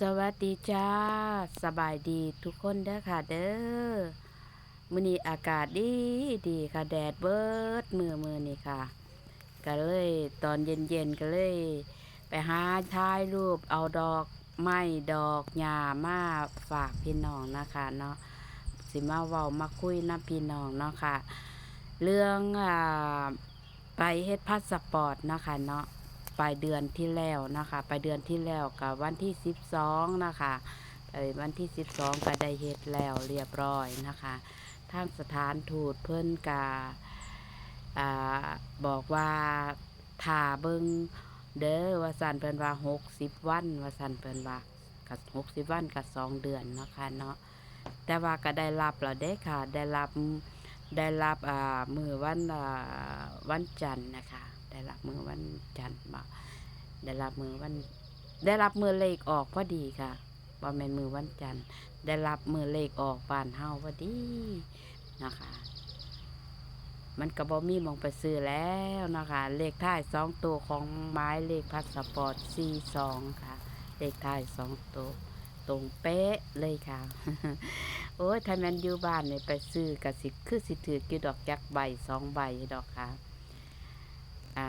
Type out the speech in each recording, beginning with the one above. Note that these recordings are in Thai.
สวัสดีจ้า สบายดีทุกคนเด้อค่ะเด้อมื้อนี้อากาศดีดีค่ะแดดเบิดมือมือนี่ค่ะ ก็เลยตอนเย็นๆก็เลย ไปหาถ่ายรูปเอาดอกไม้ดอกหญ้ามาฝากพี่น้องนะคะเนาะสิมาเว้ามาคุยนํพี่น้องเนาะค่ะ เรื่องอ่าไปเฮ็ดพาสปอร์ตเนาะคะเนาะ ปลายเดือนที่แล้วนะคะปลายเดือนที่แล้วกับวันที่สิบสองนะคะเอ้วันที่สิบสองก็ได้เฮ็ดแล้วเรียบร้อยนะคะทางสถานทูตเพิ่อนกาอบอกว่าถ่าเบิงเด้อว่าสันเพิ่นว่าหกสิบวันว่าสันเพิ่นว่ากับหกสิบวันกับสองเดือนนะคะเนาะแต่ว่าก็ได้รับแล้วเด้ค่ะ ได้รับได้รับอ่ามือวันอ่าวันจันทร์นะคะ ได้รับมือวันจันทร์มาได้รับมือวัน ได้รับมือเลขออกพอดีค่ะว่แม่นมือวันจันทร์ได้รับมือเลขออกบานเฮาพอดีนะคะ มันก็บ่มีมองไปซื้อแล้วนะคะ เลขท้ายสองตัวของไม้เลขพาสปอร์ตสี่สองค่ะ เลขท้ายสองตัวตรงเป๊ะเลยค่ะ โอ้ยถ้าแมันอยู่บ้านเนี่ยไปซื้อกสิคือสิถือกี่ดอกจักใบสองใบดอกค่ะ อ่า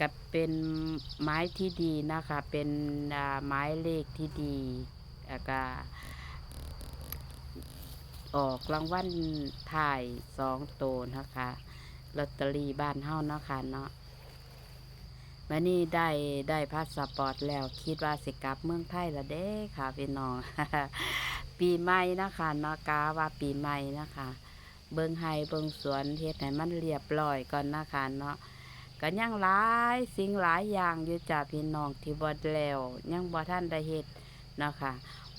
กับเป็นไม้ที่ดีนะคะ เป็นไม้เลขที่ดีแล้วก็ออกรางวัลถ่ายสองโตนะคะลอตเตอรี่บ้านเฮานะคะเนาะวันนี้ได้ได้พาสปอร์ตแล้วคิดว่าสิกลับเมืองไทยละเด้ค่ะพี่น้อง ปีใหม่นะคะเนาะกาว่าปีใหม่นะคะ เบิงไฮเบิงสวนเฮ็ดให้มันเรียบร้อยก่อนนะคะเนาะ ก็ยังหลายสิ่งหลายอย่างอยู่จากพี่น้องที่บ่แล้วยังบ่ท่านได้เฮ็ดเนาะค่ะ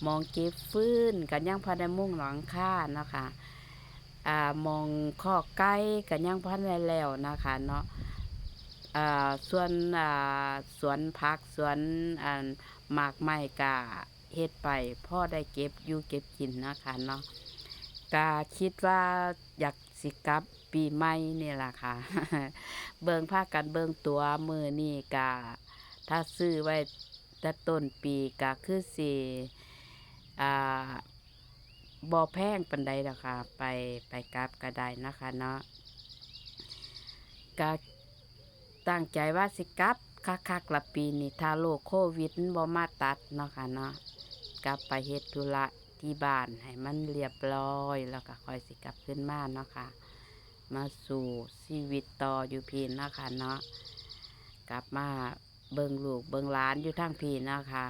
มองเก็บฟื้นก็ยังพอได้มุ่งหลังคาเนาะค่ะอ่ามองข้อไก่ก็ยังพอได้แล้วนะคะเนาะอ่าส่วนอ่าสวนผักสวนอ่าหมากไม้ก็เฮ็ดไปพ่อได้เก็บอยู่เก็บกินนะคะเนาะก็คิดว่าอยากสิกลับ ปีใหม่นี่ล่ะค่ะ เบิงภาคกันเบิงตัวมือนี่กะถ้าซื้อไว้แต่ต้นปีกะคือสิอ่าบ่แพงปันใดดอกค่ะ ไปไปกลับก็ได้นะคะเนาะกะตั้งใจว่าสิกลับคักๆละปีนี้ถ้าโรคโควิดบ่มาตัดเนาะค่ะเนาะกลับไปเฮ็ดธุระที่บ้านให้มันเรียบร้อยแล้วก็ค่อยสิกลับขึ้นมาเนาะค่ะ มาสู่ชีวิตต่ออยู่พีนนะคะเนาะกลับมาเบิงลูกเบิงล้านอยู่ทางพีนะคะ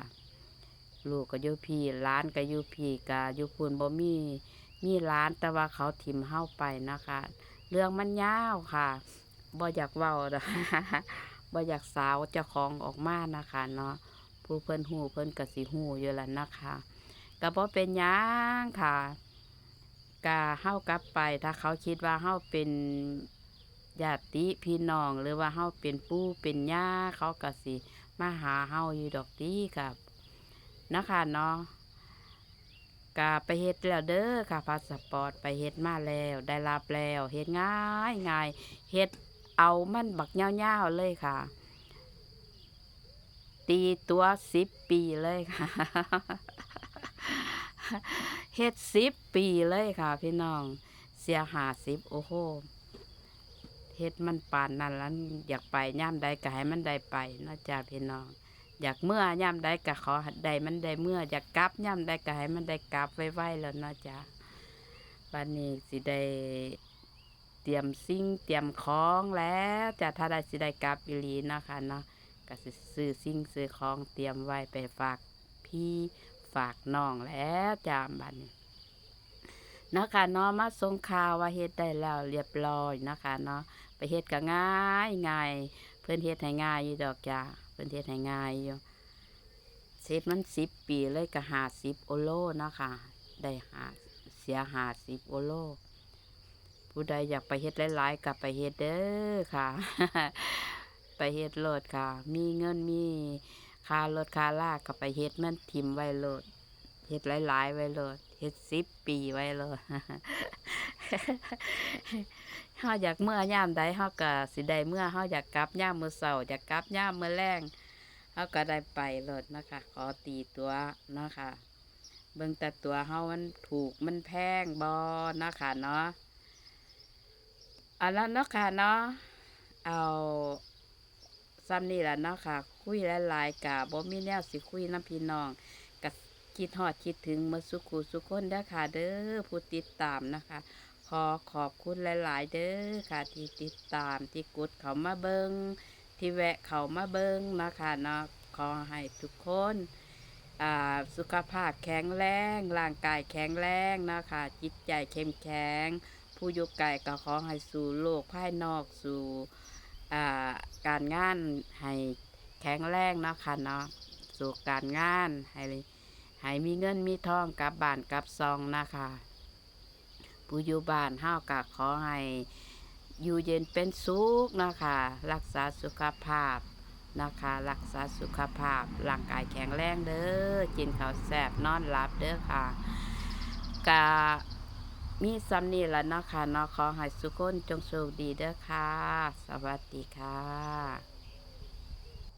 ลูกก็อยู่พีล้านก็อยู่พีก็อยู่พูนบ่มีมีล้านแต่ว่าเขาถิ่มเฮาไปนะคะ เรื่องมันยาวค่ะบ่อยากเว้าดอบ่อยากสาวเจ้าของออกมานะคะเนาะผู้เพิ่นหูเพิ่นก็สิหูอยู่แล้วนะคะก็บ่เป็นยังค่ะ กาเฮากลับไป ถ้าเขาคิดว่าเฮาเป็นญาติพี่น้องหรือว่าเฮาเป็นปู่เป็นย่าเขาก็สิมาหาเฮาอยู่ดอกดีกับนะคะเนาะกาไปเฮ็ดแล้วเด้อค่ะพาสปอร์ตไปเฮ็ดมาแล้วได้รับแล้วเฮ็ดง่ายง่ายเฮ็ดเอามันบักยาๆเลยค่ะ ตีตัวสิบปีเลยค่ะ เฮ็ดสิบปีเลยค่ะ พี่น้อง เสียหาสิบโอ้โหเฮ็ดมันปานนั้นแล้วอยากไปย่ามใดก็ให้มันได้ไปนาะจ้าพี่น้อง อยากเมื่อย่ามใดก็ขอใดมันได้เมื่ออยากกลับย่ามใดก็ให้มันได้กลับไว้ๆแล้วนาะจ้าวันนี้สิได้เตรียมสิ่งเตรียมของแล้วจ้าถ้าได้สิได้กลับอีหลีนะคะเนาะก็สิซื้อสิ่งซื้อของเตรียมไว้ไปฝากพี่ ฝากน้องแล้วจามบัดนี้นะคะเนาะมาส่งข่าวว่าเฮ็ดได้แล้วเรียบร้อยนะคะเนาะไปเฮ็ดก็ง่ายง่ายเพิ่อนเฮ็ดให้ง่ายอยู่ดอกจ้าเพิ่อนเฮ็ดให้ง่ายอยู่เสร็จมันสิบปีเลยก็หาสิบโอโลนะค่ะได้หาเสียหาสิบโอโลผู้ใดอยากไปเฮ็ดหลายๆก็ไปเฮ็ดเด้อค่ะ ไปเฮ็ดโลดค่ะ มีเงินมี คารถคาลากก็ไปเฮ็ดมันทิมไว้โลดเฮ็ดหลายๆไว้โลดเฮ็ดสิบปีไว้โลดเฮาอยากเมื่อย่ามใดเฮาก็สิได้เมื่อเฮาอยากกลับย่ามมื้อเช้าอยากกลับย่ามมื้อแลงเฮาก็ได้ไปรถนะคะ ขอตีตัวเนาะค่ะเบิ่งแต่ตัวเฮามันถูกมันแพงบ่เนาะค่ะเนาะเอาละเนาะค่ะเนาะเอาซ้ำนี่แหละเนาะค่ะ คุยหลายๆกะบ่มีแนวสิคุยน้ำพี่น้องกะคิดฮอดคิดถึงเมื่อสุขุสุขคนเด้อค่ะเด้อผู้ติดตามนะคะ ขอขอบคุณหลาย ๆ เด้อค่ะที่ติดตามที่กดเขามาเบิงที่แวะเขามาเบิงนะคะเนาะขอให้ทุกคนสุขภาพแข็งแรงร่างกายแข็งแรงนะคะจิตใจเข้มแข็ง ผู้อยู่ไกลก็ขอให้สู่โลกภายนอกสู่การงานให้ แข็งแรงเนาะค่ะเนาะสู่การงานให้ให้มีเงินมีทองกับบ้านกับซองนะคะผู้อยู่บ้านเฮาก็ขอให้อยู่เย็นเป็นสุขนะคะรักษาสุขภาพนะคะ รักษาสุขภาพร่างกายแข็งแรงเด้อกินข้าวแซ่บนอนหลับเด้อค่ะกะมีซ้ำนี่ละเนาะค่ะเนาะขอให้สุขคนจงโชคดีเด้อค่ะ สวัสดีค่ะ